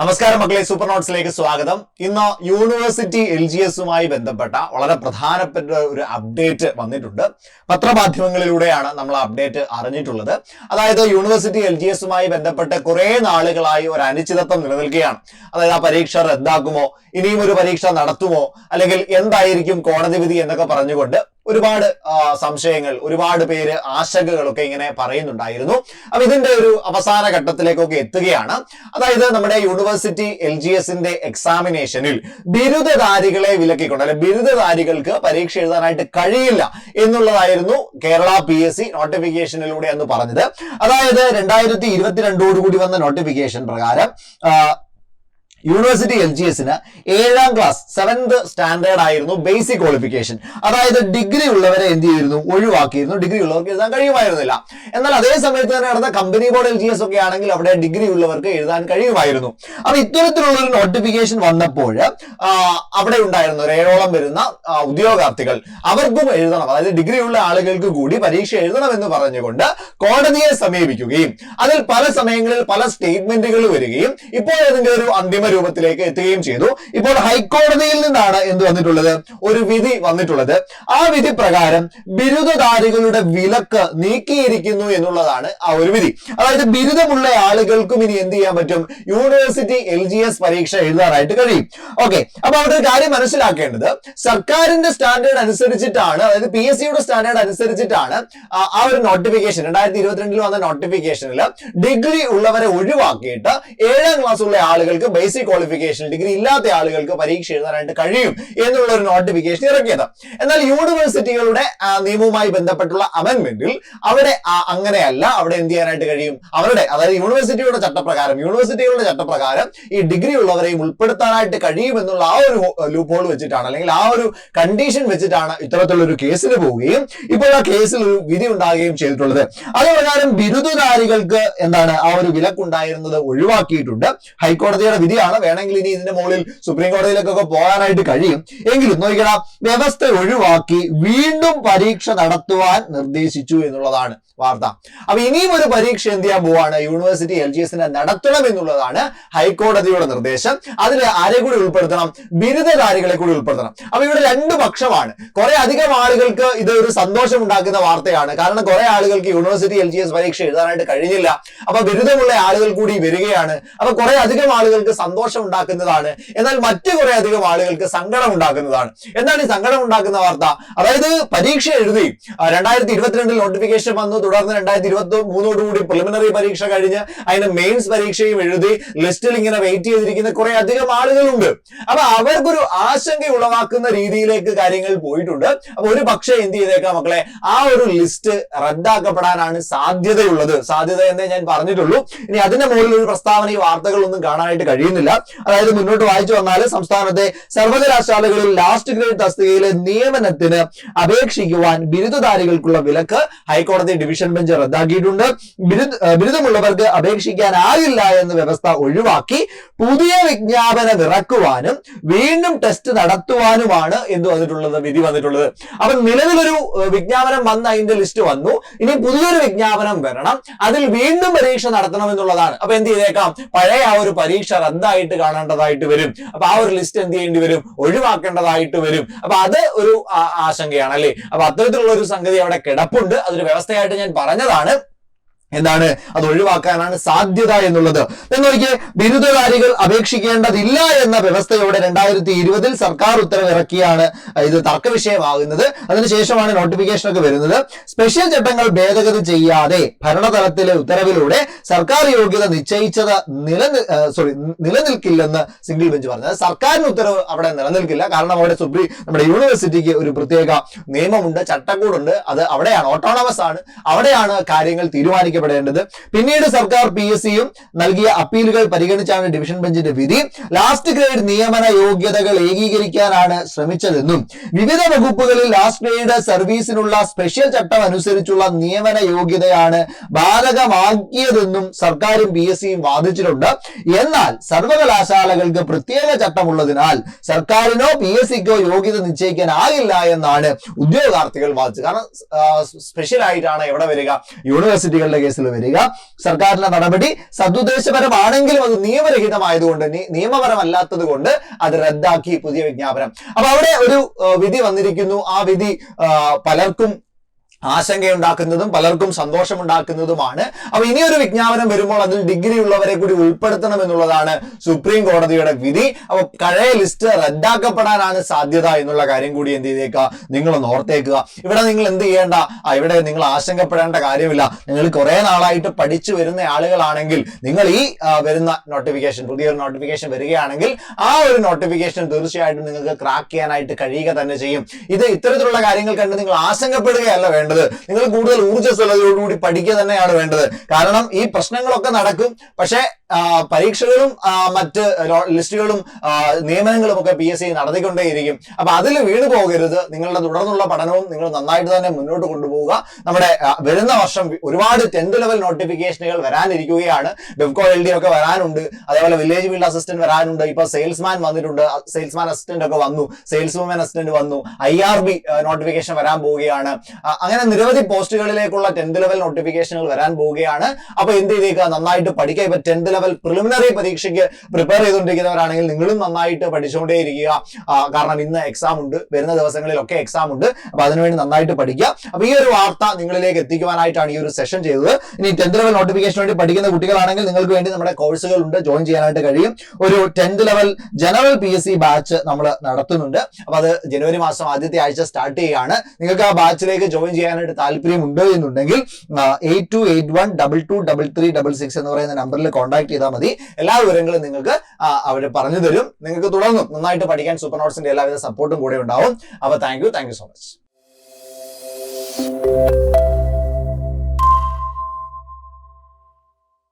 നമസ്കാരം മക്കളെ സൂപ്പർ നോട്ട്സിലേക്ക് സ്വാഗതം. ഇന്ന് യൂണിവേഴ്സിറ്റി എൽ ജി എസുമായി ബന്ധപ്പെട്ട വളരെ പ്രധാനപ്പെട്ട ഒരു അപ്ഡേറ്റ് വന്നിട്ടുണ്ട്. പത്രമാധ്യമങ്ങളിലൂടെയാണ് നമ്മൾ അപ്ഡേറ്റ് അറിഞ്ഞിട്ടുള്ളത്. അതായത് യൂണിവേഴ്സിറ്റി എൽ ജി എസുമായി ബന്ധപ്പെട്ട് കുറെ നാളുകളായി ഒരു അനിശ്ചിതത്വം നിലനിൽക്കുകയാണ്. അതായത് ആ പരീക്ഷ റദ്ദാക്കുമോ? ഇനിയും ഒരു പരീക്ഷ നടത്തുമോ? അല്ലെങ്കിൽ എന്തായിരിക്കും കോടതി വിധി എന്നൊക്കെ പറഞ്ഞുകൊണ്ട് ഒരുപാട് സംശയങ്ങൾ ഒരുപാട് പേര് ആശങ്കകളൊക്കെ ഇങ്ങനെ പറയുന്നുണ്ടായിരുന്നു. അപ്പൊ ഇതിന്റെ ഒരു അവസാന ഘട്ടത്തിലേക്കൊക്കെ എത്തുകയാണ്. അതായത് നമ്മുടെ യൂണിവേഴ്സിറ്റി എൽ ജി എസിന്റെ എക്സാമിനേഷനിൽ ബിരുദധാരികളെ വിലക്കിക്കൊണ്ട് അല്ലെ ബിരുദധാരികൾക്ക് പരീക്ഷ എഴുതാനായിട്ട് കഴിയില്ല എന്നുള്ളതായിരുന്നു കേരള പി എസ് സി നോട്ടിഫിക്കേഷനിലൂടെ എന്ന് പറഞ്ഞത്. അതായത് രണ്ടായിരത്തി ഇരുപത്തിരണ്ടോടുകൂടി വന്ന നോട്ടിഫിക്കേഷൻ പ്രകാരം യൂണിവേഴ്സിറ്റി എൽ ജി എസിന് ഏഴാം ക്ലാസ് സെവൻത് സ്റ്റാൻഡേർഡ് ആയിരുന്നു ബേസിക് ക്വാളിഫിക്കേഷൻ അതായത് ഡിഗ്രി ഉള്ളവരെ എന്ത് ചെയ്തിരുന്നു? ഒഴിവാക്കിയിരുന്നു. ഡിഗ്രി ഉള്ളവർക്ക് എഴുതാൻ കഴിയുമായിരുന്നില്ല. എന്നാൽ അതേ സമയത്ത് തന്നെ നടന്ന company board L G S ഒക്കെ ആണെങ്കിൽ അവിടെ ഡിഗ്രി ഉള്ളവർക്ക് എഴുതാൻ കഴിയുമായിരുന്നു. അപ്പൊ ഇത്തരത്തിലുള്ള നോട്ടിഫിക്കേഷൻ വന്നപ്പോൾ അവിടെ ഉണ്ടായിരുന്ന ഏഴോളം വരുന്ന ഉദ്യോഗാർത്ഥികൾ അവർക്കും എഴുതണം. അതായത് ഡിഗ്രി ഉള്ള ആളുകൾക്ക് കൂടി പരീക്ഷ എഴുതണം എന്ന് പറഞ്ഞുകൊണ്ട് കോടതിയെ സമീപിക്കുകയും അതിൽ പല സമയങ്ങളിൽ പല സ്റ്റേറ്റ്മെന്റുകൾ വരികയും ഇപ്പോൾ അതിന്റെ ഒരു അന്തിമ രൂപത്തിലേക്ക് എത്തുകയും ചെയ്തു. ഇപ്പോൾ ഹൈക്കോടതിയിൽ നിന്നാണ് എന്ത് വന്നിട്ടുള്ളത്? ഒരു വിധി വന്നിട്ടുള്ളത്. ആ വിധി പ്രകാരം ബിരുദധാരികളുടെ വിലക്ക് നീക്കിയിരിക്കുന്നു എന്നുള്ളതാണ് ആ ഒരു വിധി. അതായത് ബിരുദമുള്ള ആളുകൾക്കും ഇനി എന്ത് ചെയ്യാൻ പറ്റും? യൂണിവേഴ്സിറ്റി എൽ ജി എസ് പരീക്ഷ എഴുതാനായിട്ട് കഴിയും. ഓക്കെ. അപ്പൊ അവിടെ ഒരു കാര്യം മനസ്സിലാക്കേണ്ടത്. സർക്കാരിന്റെ സ്റ്റാൻഡേർഡ് അനുസരിച്ചിട്ടാണ് അതായത് പി എസ് സിയുടെ സ്റ്റാൻഡേർഡ് അനുസരിച്ചിട്ടാണ് ആ ഒരു നോട്ടിഫിക്കേഷൻ രണ്ടായിരത്തി ഇരുപത്തിരണ്ടിൽ വന്ന നോട്ടിഫിക്കേഷനിൽ ഡിഗ്രി ഉള്ളവരെ ഒഴിവാക്കിയിട്ട് ഏഴാം ക്ലാസ് ഉള്ള ആളുകൾക്ക് ബേസിക് ക്വാളിഫിക്കേഷൻ ഡിഗ്രി ഇല്ലാത്ത ആളുകൾക്ക് പരീക്ഷ എഴുതാനായിട്ട് കഴിയും എന്നുള്ള ഒരു നോട്ടിഫിക്കേഷൻ ഇറക്കിയത്. എന്നാൽ യൂണിവേഴ്സിറ്റികളുടെ നിയമവുമായി ബന്ധപ്പെട്ടുള്ള അമെന്റ്മെന്റിൽ അവിടെ അങ്ങനെയല്ല അവിടെ എന്ത് ചെയ്യാനായിട്ട് കഴിയും? അവരുടെ അതായത് യൂണിവേഴ്സിറ്റിയുടെ ചട്ടപ്രകാരം യൂണിവേഴ്സിറ്റികളുടെ ചട്ടപ്രകാരം ഈ ഡിഗ്രി ഉള്ളവരെയും ഉൾപ്പെടുത്താനായിട്ട് കഴിയും എന്നുള്ള ആ ഒരു ലൂപ്പ് ഹോൾ വെച്ചിട്ടാണ് അല്ലെങ്കിൽ ആ ഒരു കണ്ടീഷൻ വെച്ചിട്ടാണ് ഇത്തരത്തിലുള്ള ഒരു കേസിന് പോവുകയും ഇപ്പോൾ ആ കേസിൽ ഒരു വിധി ഉണ്ടാകുകയും ചെയ്തിട്ടുള്ളത്. അതുപ്രകാരം ബിരുദധാരികൾക്ക് എന്താണ് ആ ഒരു വിലക്കുണ്ടായിരുന്നത് ഒഴിവാക്കിയിട്ടുണ്ട്. ഹൈക്കോടതിയുടെ വിധിയാണ് വേണമെങ്കിൽ ഇനി ഇതിന്റെ മുകളിൽ സുപ്രീം കോടതിയിലേക്കൊക്കെ പോകാനായിട്ട് കഴിയും. എങ്കിലും നോക്കണം വ്യവസ്ഥ ഒഴിവാക്കി വീണ്ടും പരീക്ഷ നടത്തുവാൻ നിർദ്ദേശിച്ചു എന്നുള്ളതാണ് വാർത്ത. അപ്പൊ ഇനിയും ഒരു പരീക്ഷ എന്ത് ചെയ്യാൻ പോവാണ്? യൂണിവേഴ്സിറ്റി എൽ ജി എസിനെ നടത്തണം എന്നുള്ളതാണ് ഹൈക്കോടതിയുടെ നിർദ്ദേശം. അതിൽ ആരെ കൂടി ഉൾപ്പെടുത്തണം? ബിരുദധാരികളെ കൂടി ഉൾപ്പെടുത്തണം. അപ്പൊ ഇവിടെ രണ്ട് പക്ഷമാണ്. കുറെ അധികം ആളുകൾക്ക് ഇത് ഒരു സന്തോഷം ഉണ്ടാക്കുന്ന വാർത്തയാണ്. കാരണം കുറെ ആളുകൾക്ക് യൂണിവേഴ്സിറ്റി എൽ ജി എസ് പരീക്ഷ എഴുതാനായിട്ട് കഴിഞ്ഞില്ല. അപ്പൊ ബിരുദമുള്ള ആളുകൾ കൂടി വരികയാണ്. അപ്പൊ കുറെ അധികം ആളുകൾക്ക് സന്തോഷം ഉണ്ടാക്കുന്നതാണ്. എന്നാൽ മറ്റു കുറെ അധികം ആളുകൾക്ക് സങ്കടം ഉണ്ടാക്കുന്നതാണ്. എന്താണ് ഈ സങ്കടം ഉണ്ടാക്കുന്ന വാർത്ത? അതായത് പരീക്ഷ എഴുതി. രണ്ടായിരത്തി ഇരുപത്തിരണ്ടിൽ നോട്ടിഫിക്കേഷൻ വന്നു. തുടർന്ന് രണ്ടായിരത്തി ഇരുപത്തി മൂന്നോടുകൂടി പ്രിലിമിനറി പരീക്ഷ കഴിഞ്ഞ് അതിന് മെയിൻസ് പരീക്ഷയും എഴുതി ലിസ്റ്റിൽ ഇങ്ങനെ വെയിറ്റ് ചെയ്തിരിക്കുന്ന കുറെ അധികം ആളുകളുണ്ട്. അപ്പൊ അവർക്കൊരു ആശങ്ക ഉളവാക്കുന്ന രീതിയിലേക്ക് കാര്യങ്ങൾ പോയിട്ടുണ്ട്. അപ്പൊ ഒരു പക്ഷേ എന്ത് ചെയ്തേക്കാം മക്കളെ? ആ ഒരു ലിസ്റ്റ് റദ്ദാക്കപ്പെടാനാണ് സാധ്യതയുള്ളത്. സാധ്യത എന്നേ ഞാൻ പറഞ്ഞിട്ടുള്ളൂ. ഇനി അതിന്റെ മുകളിൽ ഒരു പ്രസ്താവന ഈ വാർത്തകളൊന്നും കാണാനായിട്ട് കഴിയുന്നില്ല. അതായത് മുന്നോട്ട് വായിച്ചു വന്നാൽ സംസ്ഥാനത്തെ സർവകലാശാലകളിൽ ലാസ്റ്റ് ഗ്രേഡ് തസ്തികയിലെ നിയമനത്തിന് അപേക്ഷിക്കുവാൻ ബിരുദധാരികൾക്കുള്ള വിലക്ക് ഹൈക്കോടതി ഡിവിഷൻ ബെഞ്ച് റദ്ദാക്കിയിട്ടുണ്ട്. ബിരുദ ബിരുദമുള്ളവർക്ക് അപേക്ഷിക്കാനാകില്ല എന്ന വ്യവസ്ഥ ഒഴിവാക്കി പുതിയ വിജ്ഞാപനം ഇറക്കുവാനും വീണ്ടും ടെസ്റ്റ് നടത്തുവാനുമാണ് എന്ത് വന്നിട്ടുള്ളത് വിധി വന്നിട്ടുള്ളത്. അപ്പൊ നിലവിലൊരു വിജ്ഞാപനം വന്ന അതിന്റെ ലിസ്റ്റ് വന്നു. ഇനി പുതിയൊരു വിജ്ഞാപനം വരണം. അതിൽ വീണ്ടും പരീക്ഷ നടത്തണം എന്നുള്ളതാണ്. അപ്പൊ എന്ത് ചെയ്തേക്കാം? പഴയ ആ ഒരു പരീക്ഷ റദ്ദായിട്ട് കാണേണ്ടതായിട്ട് വരും. അപ്പൊ ആ ഒരു ലിസ്റ്റ് എന്ത് ചെയ്യേണ്ടി വരും? ഒഴിവാക്കേണ്ടതായിട്ട് വരും. അപ്പൊ അത് ഒരു ആശങ്കയാണ് അല്ലേ? അപ്പൊ അത്തരത്തിലുള്ള ഒരു സംഗതി അവിടെ കിടപ്പുണ്ട്. അതൊരു വ്യവസ്ഥയായിട്ട് ഞാൻ പറഞ്ഞതാണ്. എന്താണ്? അത് ഒഴിവാക്കാനാണ് സാധ്യത എന്നുള്ളത്. എന്നൊരിക്കെ ബിരുദധാരികൾ അപേക്ഷിക്കേണ്ടതില്ല എന്ന വ്യവസ്ഥയോടെ രണ്ടായിരത്തി ഇരുപതിൽ സർക്കാർ ഉത്തരവ് ഇറക്കിയാണ് ഇത് തർക്ക വിഷയമാകുന്നത്. അതിനുശേഷമാണ് നോട്ടിഫിക്കേഷൻ ഒക്കെ വരുന്നത്. സ്പെഷ്യൽ ചട്ടങ്ങൾ ഭേദഗതി ചെയ്യാതെ ഭരണതലത്തിലെ ഉത്തരവിലൂടെ സർക്കാർ യോഗ്യത നിശ്ചയിച്ചത് നില സോറി നിലനിൽക്കില്ലെന്ന് സിംഗിൾ ബെഞ്ച് പറഞ്ഞത് സർക്കാരിന് ഉത്തരവ് അവിടെ നിലനിൽക്കില്ല. കാരണം അവിടെ സുപ്രീം നമ്മുടെ യൂണിവേഴ്സിറ്റിക്ക് ഒരു പ്രത്യേക നിയമമുണ്ട് ചട്ടക്കൂടുണ്ട്. അത് അവിടെയാണ് ഓട്ടോണമസ് ആണ്. അവിടെയാണ് കാര്യങ്ങൾ തീരുമാനിക്കപ്പെടുന്നത് പിന്നീട് സർക്കാർ പി എസ് സിയും നൽകിയ അപ്പീലുകൾ പരിഗണിച്ചാണ് ഡിവിഷൻ ബെഞ്ചിന്റെ വിധി. ലാസ്റ്റ് ഗ്രേഡ് നിയമന യോഗ്യതകൾ ഏകീകരിക്കാനാണ് ശ്രമിച്ചതെന്നും വിവിധ വകുപ്പുകളിൽ ലാസ്റ്റ് ഗ്രേഡ് സർവീസിനുള്ള സ്പെഷ്യൽ ചട്ടം അനുസരിച്ചുള്ള നിയമന യോഗ്യതയാണ് ബാധകമാക്കിയതെന്നും സർക്കാരും പി എസ് സിയും വാദിച്ചിട്ടുണ്ട്. എന്നാൽ സർവകലാശാലകൾക്ക് പ്രത്യേക ചട്ടമുള്ളതിനാൽ സർക്കാരിനോ പി എസ് സിക്കോ യോഗ്യത നിശ്ചയിക്കാനാകില്ല എന്നാണ് ഉദ്യോഗാർത്ഥികൾ വാദിച്ചത്. കാരണം സ്പെഷ്യൽ ആയിട്ടാണ് എവിടെ വരിക? യൂണിവേഴ്സിറ്റികളുടെ കേസിൽ വരിക. സർക്കാരിന്റെ നടപടി സദുദ്ദേശപരമാണെങ്കിലും അത് നിയമരഹിതമായതുകൊണ്ട് നിയമപരമല്ലാത്തത് കൊണ്ട് അത് റദ്ദാക്കി പുതിയ വിജ്ഞാപനം. അപ്പൊ അവിടെ ഒരു വിധി വന്നിരിക്കുന്നു. ആ വിധി പലർക്കും ആശങ്കയുണ്ടാക്കുന്നതും പലർക്കും സന്തോഷമുണ്ടാക്കുന്നതുമാണ്. അപ്പൊ ഇനിയൊരു വിജ്ഞാപനം വരുമ്പോൾ അതിൽ ഡിഗ്രി ഉള്ളവരെ കൂടി ഉൾപ്പെടുത്തണം എന്നുള്ളതാണ് സുപ്രീം കോടതിയുടെ വിധി. അപ്പൊ കഴയ ലിസ്റ്റ് റദ്ദാക്കപ്പെടാനാണ് സാധ്യത എന്നുള്ള കാര്യം കൂടി എന്ത് ചെയ്തേക്കുക? നിങ്ങളൊന്ന് ഓർത്തേക്കുക. ഇവിടെ നിങ്ങൾ എന്ത് ചെയ്യേണ്ട? ഇവിടെ നിങ്ങൾ ആശങ്കപ്പെടേണ്ട കാര്യമില്ല. നിങ്ങൾ കുറെ നാളായിട്ട് പഠിച്ചു വരുന്ന ആളുകളാണെങ്കിൽ നിങ്ങൾ ഈ വരുന്ന നോട്ടിഫിക്കേഷൻ പുതിയൊരു നോട്ടിഫിക്കേഷൻ വരികയാണെങ്കിൽ ആ ഒരു നോട്ടിഫിക്കേഷൻ തീർച്ചയായിട്ടും നിങ്ങൾക്ക് ക്രാക്ക് ചെയ്യാനായിട്ട് കഴിയുക തന്നെ ചെയ്യും. ഇത് ഇത്തരത്തിലുള്ള കാര്യങ്ങൾ കണ്ട് നിങ്ങൾ ആശങ്കപ്പെടുകയല്ല വേണ്ടത്. നിങ്ങൾ കൂടുതൽ ഊർജസ്വലതയോടുകൂടി പഠിക്കുക തന്നെയാണ് വേണ്ടത്. കാരണം ഈ പ്രശ്നങ്ങളൊക്കെ നടക്കും. പക്ഷേ പരീക്ഷകളും മറ്റ് ലിസ്റ്റുകളും നിയമനങ്ങളും ഒക്കെ പി എസ് സി നടത്തിക്കൊണ്ടേയിരിക്കും. അപ്പൊ അതിൽ വീണു പോകരുത്. നിങ്ങളുടെ തുടർന്നുള്ള പഠനവും നിങ്ങൾ നന്നായിട്ട് തന്നെ മുന്നോട്ട് കൊണ്ടുപോവുക. നമ്മുടെ വരുന്ന വർഷം ഒരുപാട് ടെൻത്ത് ലെവൽ നോട്ടിഫിക്കേഷനുകൾ വരാനിരിക്കുകയാണ്. ബെബ്കോ എൽ ഡി ഒക്കെ വരാനുണ്ട്. അതേപോലെ വില്ലേജ് ഫീൽഡ് അസിസ്റ്റന്റ് വരാനുണ്ട്. ഇപ്പൊ സെയിൽസ്മാൻ വന്നിട്ടുണ്ട്. സെയിൽസ്മാൻ അസിസ്റ്റന്റ് ഒക്കെ വന്നു. സെയിൽസ് വുമൻ അസിസ്റ്റന്റ് വന്നു ഐ ആർ ബി നോട്ടിഫിക്കേഷൻ വരാൻ പോവുകയാണ്. അങ്ങനെ നിരവധി പോസ്റ്റുകളിലേക്കുള്ള ടെൻത്ത് ലെവൽ നോട്ടിഫിക്കേഷനുകൾ വരാൻ പോവുകയാണ്. അപ്പൊ എന്ത് ചെയ്തേക്കുക നന്നായിട്ട് പഠിക്കുക ഇപ്പൊ ടെൻത്ത് ലെവൽ പ്രിലിമിനറി പരീക്ഷയ്ക്ക് പ്രിപ്പയർ ചെയ്തുകൊണ്ടിരിക്കുന്നവരാണെങ്കിൽ നിങ്ങളും നന്നായിട്ട് പഠിച്ചുകൊണ്ടേ ഇരിക്കുക കാരണം ഇന്ന് എക്സാം ഉണ്ട്. വരുന്ന ദിവസങ്ങളിലൊക്കെ എക്സാം ഉണ്ട്. അപ്പൊ അതിനുവേണ്ടി നന്നായിട്ട് പഠിക്കുക. അപ്പൊ ഈ ഒരു വാർത്ത നിങ്ങളിലേക്ക് എത്തിക്കുവാനായിട്ടാണ് ഈ ഒരു സെഷൻ ചെയ്തത്. ഇനി ടെൻത്ത് ലെവൽ നോട്ടിഫിക്കേഷൻ വേണ്ടി പഠിക്കുന്ന കുട്ടികളാണെങ്കിൽ നിങ്ങൾക്ക് വേണ്ടി നമ്മുടെ കോഴ്സുകൾ ഉണ്ട് ജോയിൻ ചെയ്യാനായിട്ട് കഴിയും. ഒരു tenth level general P S C batch നമ്മൾ നടത്തുന്നുണ്ട്. അപ്പൊ അത് ജനുവരി മാസം ആദ്യത്തെ ആഴ്ച സ്റ്റാർട്ട് ചെയ്യുകയാണ്. നിങ്ങൾക്ക് ആ ബാച്ചിലേക്ക് ജോയിൻ ചെയ്യാനായിട്ട് താല്പര്യമുണ്ട് എന്നുണ്ടെങ്കിൽ eight two eight one double two double three double six എന്ന് പറയുന്ന നമ്പറിൽ കോൺടാക്ട് ചെയ്താൽ മതി. എല്ലാ വിവരങ്ങളും നിങ്ങൾക്ക് അവർ പറഞ്ഞു തരും. നിങ്ങൾക്ക് തുടർന്നും നന്നായിട്ട് പഠിക്കാൻ സൂപ്പർ നോട്ട്സിന്റെ എല്ലാവിധ സപ്പോർട്ടും കൂടെ ഉണ്ടാവും. അപ്പൊ thank you thank you so much